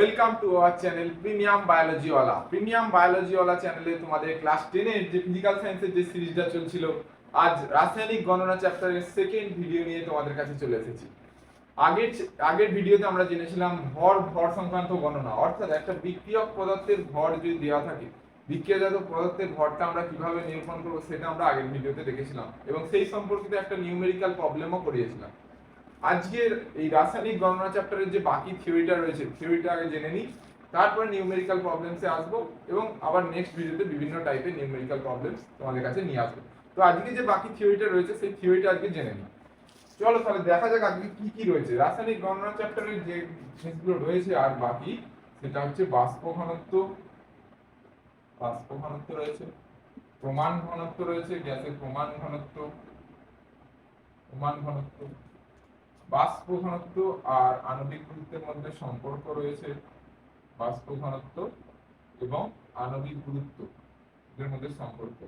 Welcome to our channel premium বায়োলজিওয়ালা premium বায়োলজিওয়ালা চ্যানেলে তোমাদের ক্লাস টেনের যে ফিজিক্যাল সায়েন্সের যে সিরিজটা চলছিল, আজ রাসায়নিক গণনা চ্যাপ্টারের সেকেন্ড ভিডিও নিয়ে তোমাদের কাছে চলে এসেছি। আগের আগের ভিডিওতে আমরা জেনেছিলাম ভর ভর সংক্রান্ত গণনা। অর্থাৎ একটা বিক্রিয়ক পদার্থের ভর যদি দেওয়া থাকে, বিক্রিয়াজাত পদার্থের ভরটা আমরা কীভাবে নিরূপণ করব সেটা আমরা আগের ভিডিওতে দেখেছিলাম। এবং সেই সম্পর্কিত একটা নিউমেরিক্যাল প্রবলেমও করিয়েছিলাম। আজকের এই রাসায়নিক গণনা চ্যাপ্টারের যে বাকি থিওরিটা রয়েছে থিওরিটা আগে জেনে নিই। তারপরে নিউমেরিক্যাল প্রবলেমসে আসব এবং আবার নেক্সট ভিডিওতে বিভিন্ন টাইপের নিউমেরিক্যাল প্রবলেমস তোমাদের কাছে নিয়ে আসব। তো আজকে যে বাকি থিওরিটা রয়েছে, সেই থিওরিটা আজকে জেনে নিই। চলো তাহলে দেখা যাক আজকে কি কি রয়েছে। রাসায়নিক গণনা চ্যাপ্টারের যে জিনিসগুলো রয়েছে আর বাকি, সেটা হচ্ছে বাষ্প ঘনত্ব। বাষ্প ঘনত্ব রয়েছে, প্রমাণ ঘনত্ব রয়েছে, গ্যাসের প্রমাণ ঘনত্ব প্রমাণ ঘনত্ব। বাষ্প ঘনত্ব আর আণবিক গুরুত্বের মধ্যে সম্পর্ক রয়েছে বাষ্প ঘনত্ব এবং আণবিক গুরুত্ব এদের মধ্যে সম্পর্ক।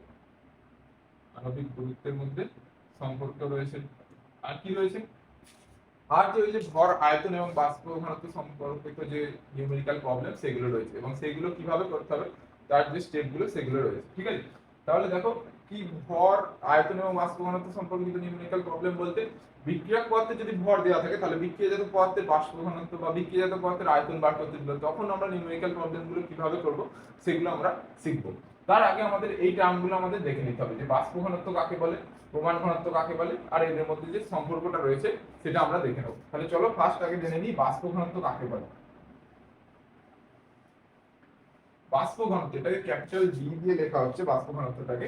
আণবিক গুরুত্বের মধ্যে সম্পর্ক রয়েছে। আর কি রয়েছে? আর যে ওই যে ভর আয়তন এবং বাষ্প ঘনত্ব সম্পর্কিত যে নিউমেরিক্যাল প্রবলেম সেগুলো রয়েছে এবং সেগুলো কীভাবে করতে হবে? তার যে স্টেপগুলো সেগুলো রয়েছে। ঠিক আছে? তাহলে দেখো কি ভর আয়তন এবং বাষ্প ঘনত্ব সম্পর্কিত নিউমেরিক্যাল প্রবলেম বলতে বিক্রিয়ক পদার্থে যদি ভর দেওয়া থাকে, তাহলে বিক্রিয়াজাত পদার্থের বাষ্প ঘনত্ব বা বিক্রিয়াজাত পদার্থের আয়তন বার করতে দিল তখন আমরা নিউমেরিক্যাল প্রবলেমগুলো কীভাবে করব, সেগুলো আমরা শিখব। তার আগে আমাদের এই টার্মগুলো আমাদের দেখে নিতে হবে, যে বাষ্প ঘনত্ব কাকে বলে, প্রমাণ ঘনত্ব কাকে বলে, আর এদের মধ্যে যে সম্পর্কটা রয়েছে, সেটা আমরা দেখে নেব। তাহলে চলো ফার্স্ট আগে জেনে নিই বাষ্প ঘনত্ব কাকে বলে। বাষ্প ঘনত্ব এটাকে ক্যাপিটাল ডি দিয়ে লেখা হচ্ছে বাষ্প ঘনত্বটাকে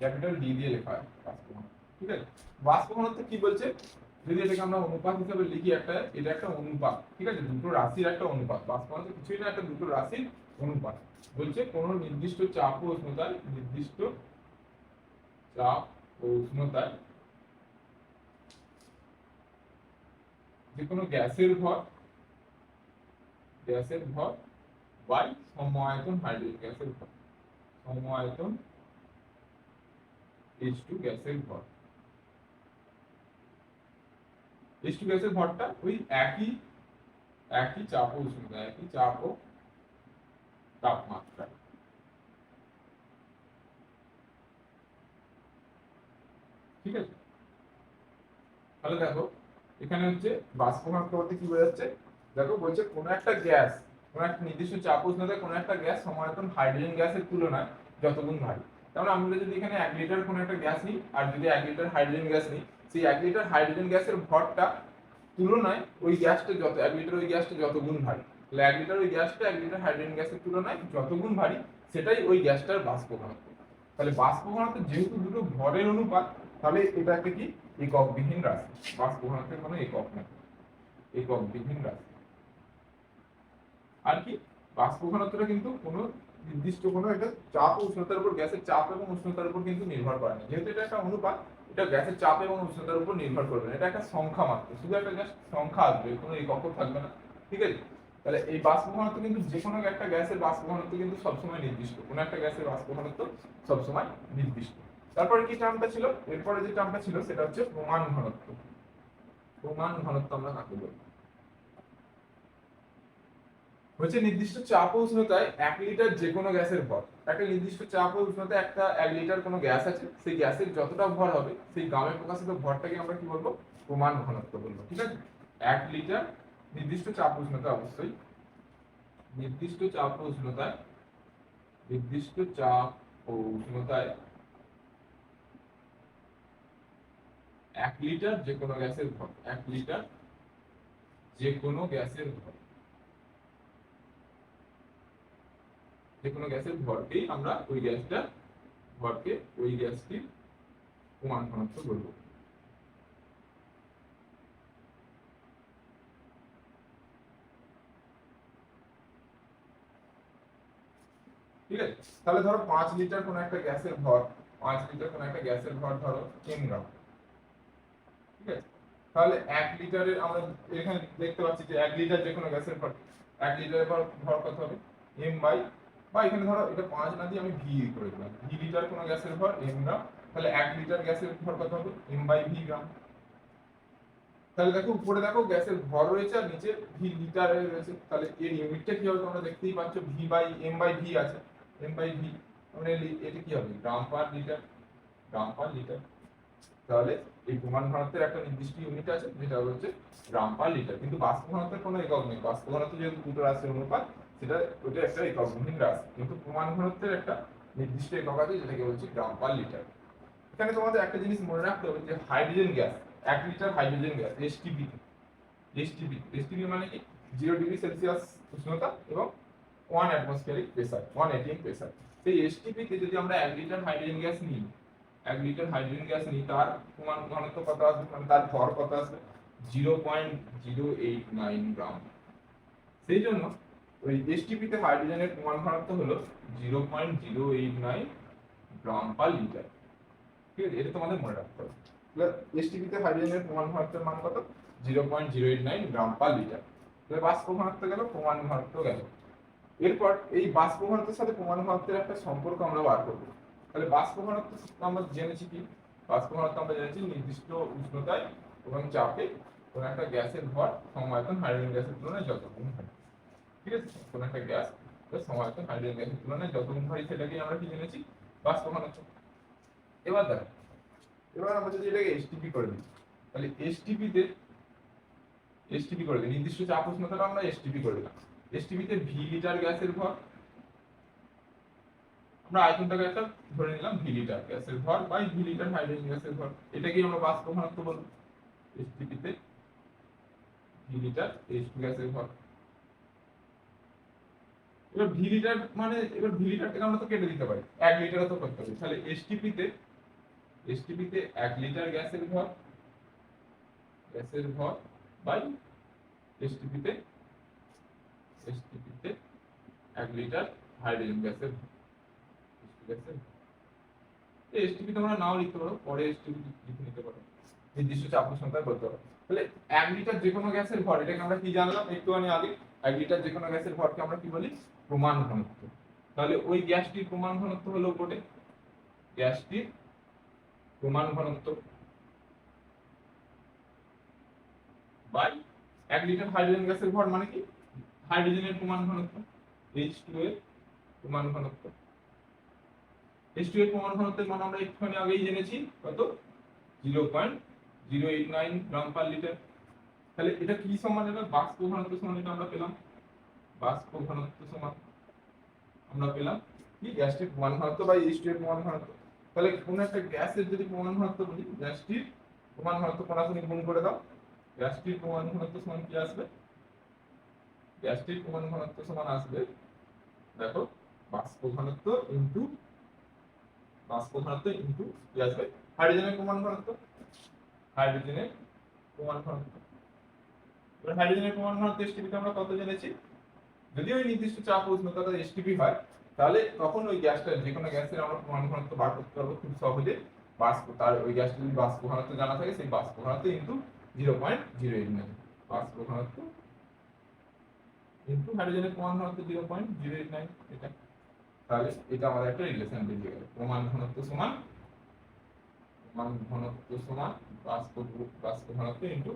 ক্যাপিটাল ডি দিয়ে লেখা হয় বাষ্প ঠিক আছে? বাষ্প ঘনত্ব কি বলছে? যদি এটাকে আমরা অনুপাত হিসেবে লিখি, একটা, এটা একটা অনুপাত, ঠিক আছে? দুটো রাশির একটা অনুপাত বাষ্প ঘনত্ব কিছুই না, একটা দুটো রাশির অনুপাত। বলছে কোন নির্দিষ্ট চাপ ও উষ্ণতায় নির্দিষ্ট চাপ ও উষ্ণতায় যে কোনো গ্যাসের ভর গ্যাসের ভর বাই সমআয়তন হাইড্রোজেন গ্যাসের ভর সমআয়তন H2 গ্যাসের ভর H2 গ্যাসের ভরটা ওই একই একই চাপ ও উষ্ণতা, একই চাপ ও তাপমাত্রা ঠিক আছে? তাহলে দেখো, এখানে হচ্ছে বাষ্প ঘনত্ব বলতে কি বোঝাচ্ছে? দেখো বলছে কোনো একটা গ্যাস কোনো একটা নির্দিষ্ট চাপ উষ্ণতায় কোনো একটা গ্যাস সমায়তন হাইড্রোজেন গ্যাসের তুলনায় যতগুণ ভারী। তাহলে আমরা যদি এখানে এক লিটার কোনো একটা গ্যাস নিই, আর যদি এক লিটার হাইড্রোজেন গ্যাস নিই, সেই এক লিটার হাইড্রোজেন গ্যাসের ভরটা তুলনায় ওই গ্যাসটা যত, এক লিটার ওই গ্যাসটা যত গুণ ভারী। তাহলে এক লিটার ওই গ্যাসটা এক লিটার হাইড্রোজেন গ্যাসের তুলনায় যত গুণ ভারী, সেটাই ওই গ্যাসটার বাষ্প ঘনত্ব। তাহলে বাষ্প ঘনত্ব যেহেতু দুটো ভরের অনুপাত, তাহলে এটাকে কি? এককবিহীন রাশি। বাষ্প ঘনত্বের কোনো একক না এককবিহীন রাশি। আর কি বাষ্প ঘনত্বটা কিন্তু কোনো নির্দিষ্ট কোনো একটা চাপ উষ্ণতার উপর, গ্যাসের চাপ এবং উষ্ণতার উপর কিন্তু নির্ভর করে না। যেহেতু এটা একটা অনুপাত, এটা গ্যাসের চাপ এবং উষ্ণতার উপর নির্ভর করবে না। এটা একটা সংখ্যা মাত্র। শুধু একটা গ্যাস সংখ্যা আসবে, কোনো একক থাকবে না। ঠিক আছে? তাহলে এই বাষ্প ঘনত্ব কিন্তু যে কোনো একটা গ্যাসের বাষ্প ঘনত্ব কিন্তু সবসময় নির্দিষ্ট। কোনো একটা গ্যাসের বাষ্প ঘনত্ব সবসময় নির্দিষ্ট। তারপরে কি টার্মটা ছিল? এরপরে যে টার্মটা ছিল, সেটা হচ্ছে প্রমাণ ঘনত্ব। প্রমাণ ঘনত্ব আমরা কাকে বলি? হচ্ছে নির্দিষ্ট চাপ উষ্ণতায় এক লিটার যে কোনো গ্যাসের ভর। একটা নির্দিষ্ট চাপ উষ্ণতায় একটা এক লিটার কোনো গ্যাস আছে, সেই গ্যাসের যতটা ভর হবে, সেই গ্রামে প্রকাশিত ভরটাকে আমরা কি বলব? প্রমাণ ঘনত্ব বলব, ঠিক আছে? এক লিটার নির্দিষ্ট চাপ উষ্ণতা অবশ্যই, নির্দিষ্ট চাপ উষ্ণতায়, নির্দিষ্ট চাপ ও উষ্ণতায় এক লিটার যে কোনো গ্যাসের ভর, এক লিটার যে কোনো গ্যাসের ভর। যে কোনো গ্যাসের ভরকেই আমরা ওই গ্যাসটা, ভরকে ওই গ্যাসটির প্রমাণ ঘনত্ব বলব। ঠিক আছে? তাহলে ধরো পাঁচ লিটার কোন একটা গ্যাসের ভর, পাঁচ লিটার কোন একটা গ্যাসের ভর ধরো তিন গ্রাম। ঠিক আছে? তাহলে এক লিটারের আমরা এখানে দেখতে পাচ্ছি যে এক লিটার যে কোনো গ্যাসের ভর, এক লিটারের ভর ভর কত হবে? এম বাই বা এখানে ধরো এটা পাঁচ না দিয়ে আমি ভি করে দিলাম। ভি লিটার কোনো গ্যাসের ভর এম গ্রাম, তাহলে এক লিটার গ্যাসের ভর কত হবে? M by V gram. তাহলে দেখো, উপরে দেখো গ্যাসের ভর রয়েছে আর নিচে ভি লিটারে রয়েছে। তাহলে এর ইউনিটটা কি হবে তোমরা দেখতেই পাচ্ছ? V by M by V আছে। এম বাই ভি মানে এটা কি হবে? গ্রাম পার লিটার গ্রাম পার লিটার তাহলে এই প্রমাণ ঘনত্বের একটা নির্দিষ্ট ইউনিট আছে, যেটা হচ্ছে গ্রাম পার লিটার কিন্তু বাষ্প ঘনত্বের কোনো একক নেই। বাষ্প ঘনত্ব যেহেতু দুটো রাশির অনুপাত সেটা ওটা একটা এককহীন রাশি কিন্তু প্রমাণ ঘনত্বের একটা নির্দিষ্ট একক আছে যেটাকে বলছি গ্রাম পার লিটার। এখানে তোমাদের একটা জিনিস মনে রাখতে হবে যে হাইড্রোজেন গ্যাস, এক litre hydrogen gas STP STP STP মানে কি? জিরো ডিগ্রি সেলসিয়াস উষ্ণতা এবং one atmospheric pressure one ATM pressure সেই এসটিপিতে যদি আমরা এক লিটার হাইড্রোজেন গ্যাস নিই, এক লিটার হাইড্রোজেন গ্যাস নিই, তার প্রমাণ ঘনত্ব কত আসবে? মানে তার ভর কত আসবে? Zero point zero eight nine gram. সেই জন্য ওই এসটিপিতে হাইড্রোজেনের প্রমাণ ঘনত্ব হলো zero point zero eight nine gram per litre ঠিক আছে? এটা তোমাদের মনে রাখতে হবে। এসটিপিতে হাইড্রোজেনের প্রমাণ ঘনত্বের মান কত? Zero point zero eight nine gram per litre তাহলে বাষ্প ঘনত্ব গেল, প্রমাণ ঘনত্ব গেল। এরপর এই বাষ্প ঘনত্বের সাথে প্রমাণ ঘনত্বের একটা সম্পর্ক আমরা বার করব। তাহলে বাষ্প ঘনত্ব আমরা জেনেছি কি? বাষ্প ঘনত্ব আমরা জেনেছি নির্দিষ্ট উষ্ণতায় এবং চাপে কোনো একটা গ্যাসের ভর সমায়তন হাইড্রোজেন গ্যাসের তুলনায় যত গুণ হয়। ঠিক আছে? কোনো একটা গ্যাস সমায়তন হাইড্রোজেন গ্যাসের তুলনায় যত গুণ হয় সেটাকেই আমরা কি জেনেছি? বাষ্প ঘনত্ব এবার দেখো, এবার আমরা যদি এটাকে এসটিপি করে দিই, তাহলে এসটিপি তে এসটিপি করে দিই, নির্দিষ্ট চাপ উষ্ণতাটা আমরা এসটিপি করে দিলাম। এসটিপি তে ভি লিটার গ্যাসের ভর, আমরা আয়তনটাকে একটা ধরে নিলাম ভি লিটার গ্যাসের ভর বাই ভি লিটার হাইড্রোজেন গ্যাসের ভর। এটাকে আমরা বাষ্প ঘনত্ব বলব এসটিপি তে ভি লিটার এইচটু গ্যাসের ভর। এবার ভি লিটার মানে এবার ভি লিটারটাকে আমরা তো কেটে দিতে পারি। এক লিটারও তো করতে পারি তাহলে এসটিপি তে এসটিপি তে এক লিটার গ্যাসের ভর গ্যাসের ভর বাই এসটিপি তে এসটিপি তে এক লিটার হাইড্রোজেন গ্যাসের। গ্যাসের এসটিপি তোমরা নাও লিখতে পারো, পরে এসটিপি লিখে নিতে পারো। নির্দিষ্ট চাপ উষ্ণতায় করতে পারো। তাহলে এক লিটার যে কোনো গ্যাসের ভর এটাকে আমরা কি জানলাম? একটুখানি আগে। এক লিটার যে কোনো গ্যাসের ভরকে আমরা কি বলি? প্রমাণ ঘনত্ব। তাহলে ওই গ্যাসটির প্রমাণ ঘনত্ব হলো উপরে। গ্যাসটির প্রমাণ ঘনত্ব বাই এক লিটার হাইড্রোজেন গ্যাসের ভর মানে কি? হাইড্রোজেনের প্রমাণ ঘনত্ব এইচ টু এর প্রমাণ ঘনত্ব। এইচ টু এর প্রমাণ ঘনত্বের মান আমরা একটুখানি আগেই জেনেছি। কত? Zero point zero eight nine gram per litre তাহলে এটা কি সমান? এটা বাষ্প ঘনত্ব সমান এটা আমরা পেলাম। বাষ্প ঘনত্ব সমান আমরা পেলাম। কি? গ্যাসটির প্রমাণ ঘনত্ব বা এইচ টু প্রমাণ ঘনত্ব তাহলে কোন একটা গ্যাসের যদি প্রমাণ ঘনত্ব বলি গ্যাসটির প্রমাণ ঘনত্ব কোনাকুনি গুণ করে দাও। গ্যাসটির প্রমাণ ঘনত্ব সমান কি আসবে? গ্যাসটির প্রমাণ ঘনত্ব সমান আসবে, দেখো বাষ্প ঘনত্ব ইনটু বাষ্প ঘনত্ব ইনটু কি আসবে? হাইড্রোজেনের প্রমাণ ঘনত্ব হাইড্রোজেনের প্রমাণ ঘনত্ব এবার হাইড্রোজেনের প্রমাণ ঘনত্ব আমরা কত জেনেছি? যদি ওই নির্দিষ্ট চাপ উষ্ণতাটা এসটিপি হয়, তাহলে তখন ওই গ্যাসটা যে কোনো গ্যাসের আমরা প্রমাণ ঘনত্ব বার করতে পারব খুব সহজে। বাষ্প, তার ওই গ্যাসটা যদি বাষ্প ঘনত্ব জানা থাকে, সেই বাষ্প ঘনত্ব into zero point zero eight nine বাষ্প ঘনত্ব ইনটু হাইড্রোজেনের প্রমাণ ঘনত্ব zero point zero eight nine এটা। তাহলে এটা আমাদের একটা রিলেশন বেরিয়ে গেল। প্রমাণ ঘনত্ব সমান প্রমাণ ঘনত্ব সমান বাষ্প বাষ্প ঘনত্ব into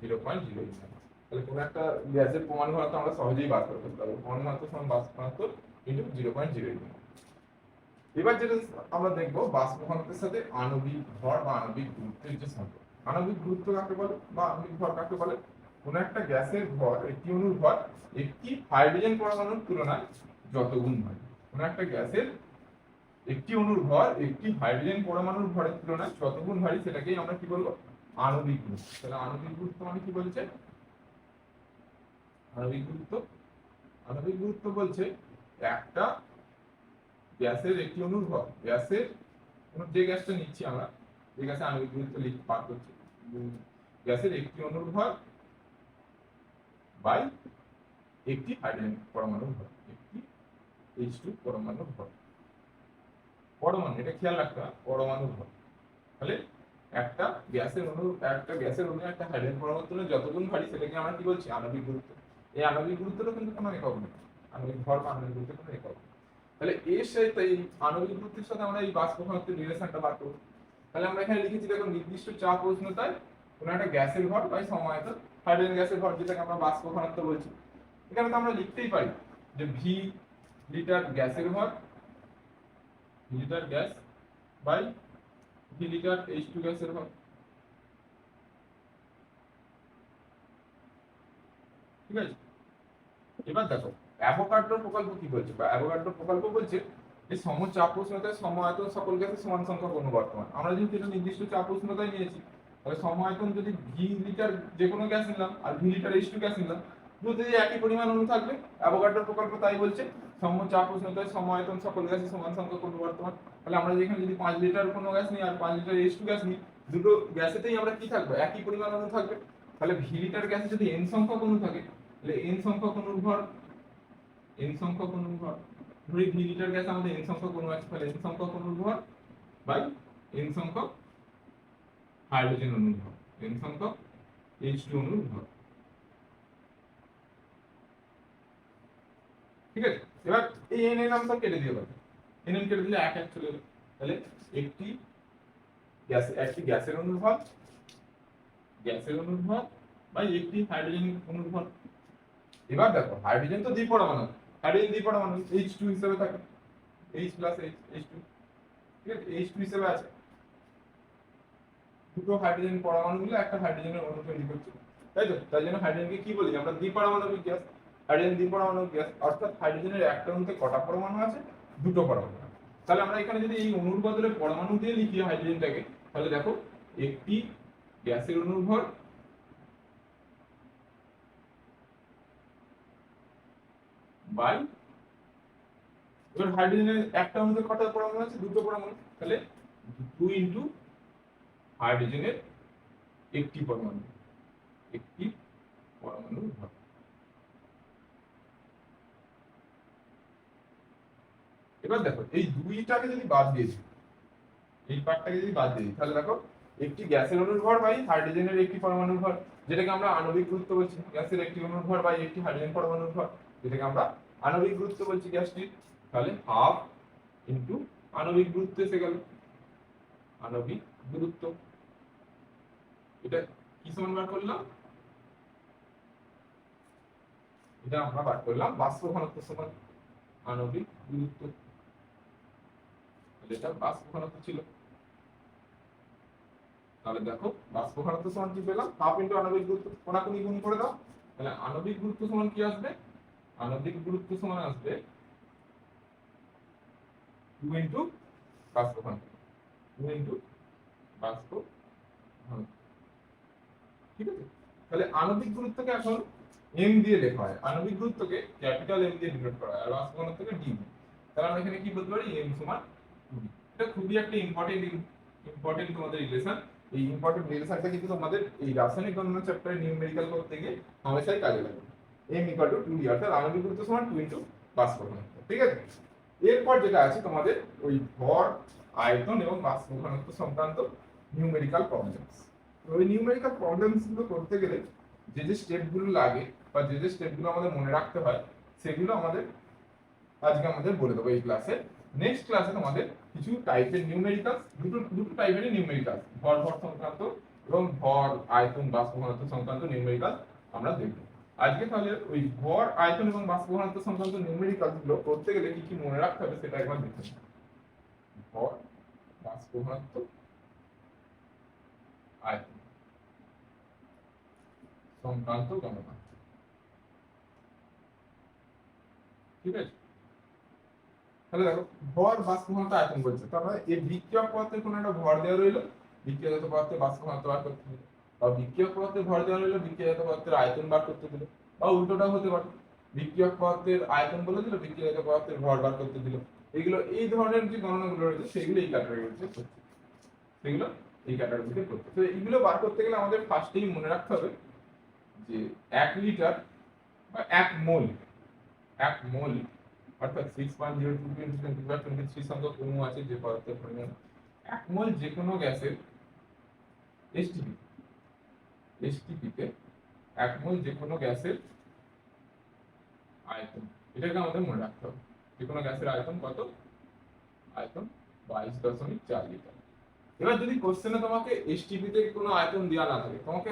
zero point zero eight nine তাহলে কোনো একটা গ্যাসের প্রমাণ ঘনত্ব আমরা সহজেই বার করতে পারব। প্রমাণ ঘনত্ব সমান বাষ্প ঘনত্ব ইনটু জিরো পয়েন্ট জিরো এবার যেটা আমরা দেখব, বাষ্প ঘনত্বের সাথে আণবিক ভর বা আণবিক গুরুত্বের যে সম্পর্ক। আণবিক গুরুত্ব কাকে বলে বা আণবিক ভর কাকে বলে? কোন একটা গ্যাসের ভর, একটি অণুর ভর, একটি হাইড্রোজেন পরমাণুর তুলনায় যত গুণ হয়। কোন একটা গ্যাসের একটি অণুর ভর, একটি হাইড্রোজেন পরমাণুর ভরের তুলনায় যত গুণ হয় সেটাকেই আমরা কি বলব? আণবিক গুরুত্ব তাহলে আণবিক গুরুত্ব মানে কি বলছে? আণবিক গুরুত্ব। আণবিক গুরুত্ব বলছে, একটা গ্যাসের একটি অণুর ভর গ্যাসের যে গ্যাসটা নিচ্ছি আমরা, যে গ্যাসে আণবিক গুরুত্ব লিখ, পার করছি। গ্যাসের একটি ভর বাই একটি হাইড্রোজেন পরমাণুর ভর, একটি এইচ টু পরমাণুর ভর। পরমাণু, এটা খেয়াল রাখতে হবে, পরমাণুর ভর। তাহলে একটা গ্যাসের অণু একটা গ্যাসের অণু একটা হাইড্রোজেন পরমাণুর যতগুণ ভারী, সেটাকে আমরা কি বলছি? আণবিক গুরুত্ব। এই আণবিক গুরুত্বটা কিন্তু কোনো একক নেই আণবিক ভর বা আণবিক গুরুত্ব কোনো একক। তাহলে এর সাথে এই আণবিক গুরুত্বের সাথে আমরা এই বাষ্প ঘনত্বের রিলেশনটা বার করব। তাহলে আমরা এখানে লিখেছি, দেখো, নির্দিষ্ট চাপ উষ্ণতায় কোনো একটা গ্যাসের ভর বাই সমায়তন হাইড্রোজেন গ্যাসের ভর যেটাকে আমরা বাষ্প ঘনত্ব বলছি। এখানে তো আমরা লিখতেই পারি যে ভি লিটার গ্যাসের ভর litre gas by V litre H two গ্যাসের ভর। ঠিক আছে? এবার দেখো অ্যাভোগাড্রো প্রকল্প কি বলছে? বা অ্যাভোগাড্রো প্রকল্প বলছে এই সমচাপ উষ্ণতায় সমায়তন সকল গ্যাসের সমান সংখ্যক অনুবর্তমান আমরা যেহেতু এটা নির্দিষ্ট চাপ উষ্ণতায় নিয়েছি, তাহলে সমায়তন যদি ভি লিটার যে কোনো গ্যাস নিলাম আর V litre H two gas নিলাম দুটো যে একই পরিমাণ অণু থাকবে। অ্যাভোগাড্রো প্রকল্প তাই বলছে সমচাপ উষ্ণতায় সমায়তন সকল গ্যাসের সমান সংখ্যক অনুবর্তমান তাহলে আমরা যেখানে যদি পাঁচ লিটার কোনো গ্যাস নিই আর পাঁচ লিটার এইচ টু গ্যাস নিই, দুটো গ্যাসেতেই আমরা কি থাকব? একই পরিমাণ অণু থাকবে। তাহলে ভি লিটার গ্যাসে যদি এন সংখ্যক অণু থাকে এন সংখ্যক অণুর ভর এন সংখ্যক অণুর ভর ধরি ভি লিটার গ্যাস আমাদের এন সংখ্যক অণু আছে, তাহলে এন সংখ্যক অণুর ভর বাই এন সংখ্যক হাইড্রোজেন অণুর ভর এন সংখ্যক এইচ টু অণুর ভর ঠিক আছে? এবার এই এন এর নামটা কেটে দিয়ে পাবে এন এন কেটে দিলে এক এক চলে তাহলে একটি গ্যাস, একটি গ্যাসের অণুর ভর গ্যাসের অণুর ভর বাই একটি হাইড্রোজেন অণুর ভর এবার দেখো হাইড্রোজেন তো দ্বিপরমাণু। হাইড্রোজেন দ্বিপরমাণু এইচ টু হিসেবে থাকে। H plus H H two ঠিক আছে? এইচ টু হিসেবে আছে। দুটো হাইড্রোজেন পরমাণু মিলে একটা হাইড্রোজেনের অণু তৈরি করছে। তাই তো? তাই জন্য হাইড্রোজেনকে কি বলি আমরা? দ্বিপরমাণবিক গ্যাস হাইড্রোজেন দ্বিপরমাণবিক গ্যাস অর্থাৎ হাইড্রোজেনের একটা অণুতে কটা পরমাণু আছে? দুটো পরমাণু তাহলে আমরা এখানে যদি এই অণুর বদলে পরমাণু দিয়ে লিখি হাইড্রোজেনটাকে তাহলে দেখো, একটি গ্যাসের অণুর ভর বাই। এবার হাইড্রোজেনের একটা অণুতে কটা পরমাণু আছে? দুটো পরমাণু। তাহলে টু ইন্টু হাইড্রোজেনের একটি পরমাণু। একটি পরমাণু ভর এবার দেখো, এই দুইটাকে যদি বাদ দিয়ে দিই, এই পার্টটাকে যদি বাদ দিই, তাহলে দেখো, একটি গ্যাসের অণুর ভর বাই হাইড্রোজেনের একটি পরমাণুর ভর যেটাকে আমরা আণবিক গুরুত্ব বলছি। গ্যাসের একটি অণুর ভর বাই একটি হাইড্রোজেন পরমাণুর ভর যেটাকে আমরা আণবিক গুরুত্ব বলছি গ্যাসটির তাহলে হাফ ইন্টু আণবিক গুরুত্ব এসে গেল। আণবিক গুরুত্ব। এটা কি সমান বার করলাম? এটা আমরা বার করলাম বাষ্প ঘনত্ব সমান আণবিক গুরুত্ব। এটা বাষ্প ঘনত্ব ছিল। তাহলে দেখো, বাষ্প ঘনত্ব সমান কি পেলাম? হাফ ইন্টু আণবিক গুরুত্ব। কোনাকুনি গুণ করে দাও। তাহলে আণবিক গুরুত্ব সমান কি আসবে? আণবিক গুরুত্ব সমান আসবে টু ইন্টু বাষ্প ঘনত্ব। টু ইন্টু বাষ্প ঘনত্ব। ঠিক আছে? তাহলে আণবিক গুরুত্বকে এখন এম দিয়ে লেখা হয়। আণবিক গুরুত্বকে ক্যাপিটাল এম দিয়ে ডিনোট করা হয় আর বাষ্প ঘনত্বকে ডি তাহলে আমরা এখানে কি বলতে পারি? এম সমান টু এটা খুবই একটা ইম্পর্টেন্ট ইম্পর্টেন্ট তোমাদের রিলেশন এই ইম্পর্টেন্ট রিলেশনটা কিন্তু তোমাদের এই রাসায়নিক গণনা চ্যাপ্টারে নিউমেরিক্যাল করতে গিয়ে হামেশাই কাজে লাগবে। M equal to two D অর্থাৎ আণবিক গুরুত্ব সমান টু ইন্টু বাষ্প ঘনত্ব ঠিক আছে? এরপর যেটা আছে, তোমাদের ওই ভর, আয়তন এবং বাষ্প ঘনত্ব সংক্রান্ত নিউমেরিক্যাল প্রবলেমস ওই নিউমেরিক্যাল প্রবলেমসগুলো করতে গেলে যে যে স্টেপগুলো লাগে বা যে যে স্টেপগুলো আমাদের মনে রাখতে হয়, সেগুলো আমাদের আজকে আমাদের বলে দেবো এই ক্লাসে নেক্সট ক্লাসে তোমাদের কিছু টাইপের নিউমেরিক্যাল দুটো দুটো টাইপের নিউমেরিক্যাল ভর ভর সংক্রান্ত এবং ভর, আয়তন বাষ্প ঘনত্ব সংক্রান্ত নিউমেরিক্যাল আমরা দেখব। আজকে তাহলে ওই ভর, আয়তন এবং বাষ্প ঘনত্ব সংক্রান্ত নিউমেরিক্যালগুলো করতে গেলে কি কি মনে রাখতে হবে সেটা একবার দেখে নিই। ভর, বাষ্প আয়তন সংক্রান্ত গণনা। ঠিক আছে? তাহলে দেখো, ভর বাষ্পঘনত্ব আয়তন বলছে। তারপরে এই বিক্রিয়ক পদার্থের কোনো একটা ভর দেওয়া রইল। বিক্রিয়াজাত পদার্থের বাষ্প ঘনত্ব বার করতে দিল বা বিক্রিয়ক পদার্থের ভর দেওয়া রইল বিক্রিয়াজাত পদার্থের আয়তন বার করতে দিল, বা উল্টোটাও হতে পারে। বিক্রিয়ক পদার্থের আয়তন বলে দিল বিক্রিয়াজাত পদার্থের ভর বার করতে দিল। এগুলো এই ধরনের যে গণনাগুলো রয়েছে, সেগুলো এই ক্যাটাগরিতে সেগুলো এই ক্যাটাগরিতে করছে তো এইগুলো বার করতে গেলে আমাদের ফার্স্টেই মনে রাখতে হবে যে এক লিটার বা এক মোল এক মোল অর্থাৎ six point zero two twenty twenty three সংখ্যক অণু আছে যে পদার্থের পরিমাণ। এক মোল যে কোনো গ্যাসের এসটিপি এসটিপিতে এক মোল যে কোনো গ্যাসের আয়তন। এটাকে আমাদের মনে রাখতে হবে। যে কোনো গ্যাসের আয়তন কত? আয়তন বাইশ দশমিক চার লিটার। এবার যদি কোশ্চেনে তোমাকে এসটিপি তে কোনো আয়তন দেওয়া না থাকে, তোমাকে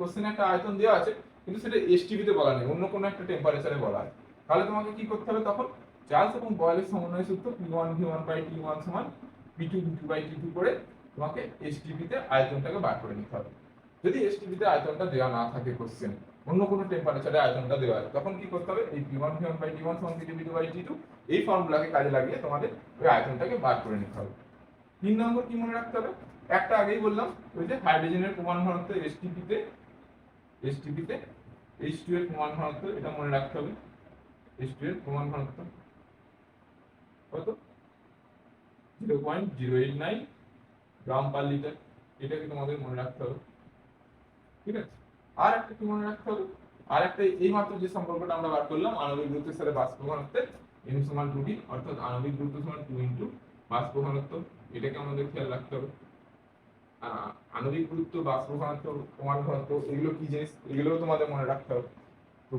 কোশ্চেনে একটা আয়তন দেওয়া আছে, কিন্তু সেটা এসটিপি তে বলা নেই, অন্য কোনো একটা টেম্পারেচারে বলা আছে। তাহলে তোমাকে কি করতে হবে তখন? চার্লস এবং বয়েলের সমন্বয় সূত্র P one V one by T one সমান P two V two by T two করে তোমাকে এসটিপি তে আয়তনটাকে বার করে নিতে হবে। যদি এসটিপি তে আয়তনটা দেওয়া না থাকে কোশ্চেন অন্য কোনো টেম্পারেচারে আয়তনটা দেওয়া আছে, তখন কি করতে হবে? এই P one V one by T one সমান two two by T two এই ফর্মুলাকে কাজে লাগিয়ে তোমাদের ওই আয়তনটাকে বার করে নিতে হবে। তিন নম্বর কি মনে রাখতে হবে? একটা আগেই বললাম, ওই যে হাইড্রোজেনের প্রমাণ ঘনত্ব এসটিপি তে এসটিপি তে এইচ টু এর প্রমাণ ঘনত্ব, এটা মনে রাখতে হবে। এইচ টু এর প্রমাণ ঘনত্ব কত? Zero point zero eight nine gram per litre এটাকে তোমাদের মনে রাখতে হবে। ঠিক আছে? আর একটা মনে রাখতে হবে? এই মাত্র যে সম্পর্কটা আমরা বার করলাম গুরুত্বের সাথে টু ডি অর্থাৎ গুরুত্ব সমান টু এটাকে আমাদের খেয়াল রাখতে হবে। গুরুত্ব ঘনত্ব এগুলো কি জিনিস? এগুলোও তোমাদের মনে রাখতে হবে। তো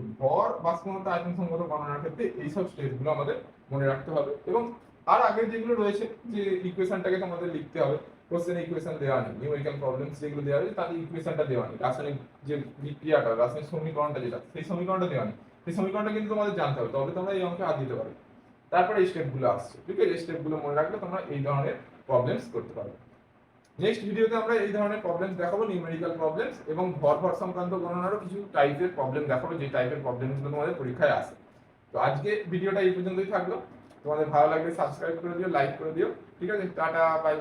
আয়তন সংগত গণনার ক্ষেত্রে এইসব স্টেপগুলো আমাদের মনে রাখতে হবে। এবং আর আগে যেগুলো রয়েছে, যে ইকুয়েশনটাকে তোমাদের লিখতে হবে কোশ্চেন ইকুয়েশন দেওয়া নেই। নিউমেরিক্যাল প্রবলেমস যেগুলো দেওয়া আছে তাদের ইকুয়েশনটা দেওয়া নেই। রাসায়নিক যে বিক্রিয়াটা, রাসায়নিক সমীকরণটা যেটা, সেই সমীকরণটা দেওয়া নেই। সেই সমীকরণটা কিন্তু তোমাদের জানতে হবে। তবে তোমরা এই অঙ্কে হাত দিতে পারবে তারপরে এই স্টেপগুলো আসছে। ঠিক আছে? এই স্টেপগুলো মনে রাখলে তোমরা এই ধরনের প্রবলেমস করতে পারবে। নেক্সট ভিডিওতে আমরা এই ধরনের প্রবলেমস দেখাবো নিউমেরিক্যাল প্রবলেমস এবং ভর ভর সংক্রান্ত গণনারও কিছু টাইপের প্রবলেম দেখাবো, যে টাইপের প্রবলেমগুলো তোমাদের পরীক্ষায় আসে। তো আজকে ভিডিওটা এই পর্যন্তই থাকল। তোমাদের ভালো লাগলে সাবস্ক্রাইব করে দিও লাইক করে দিও। ঠিক আছে? Tata bye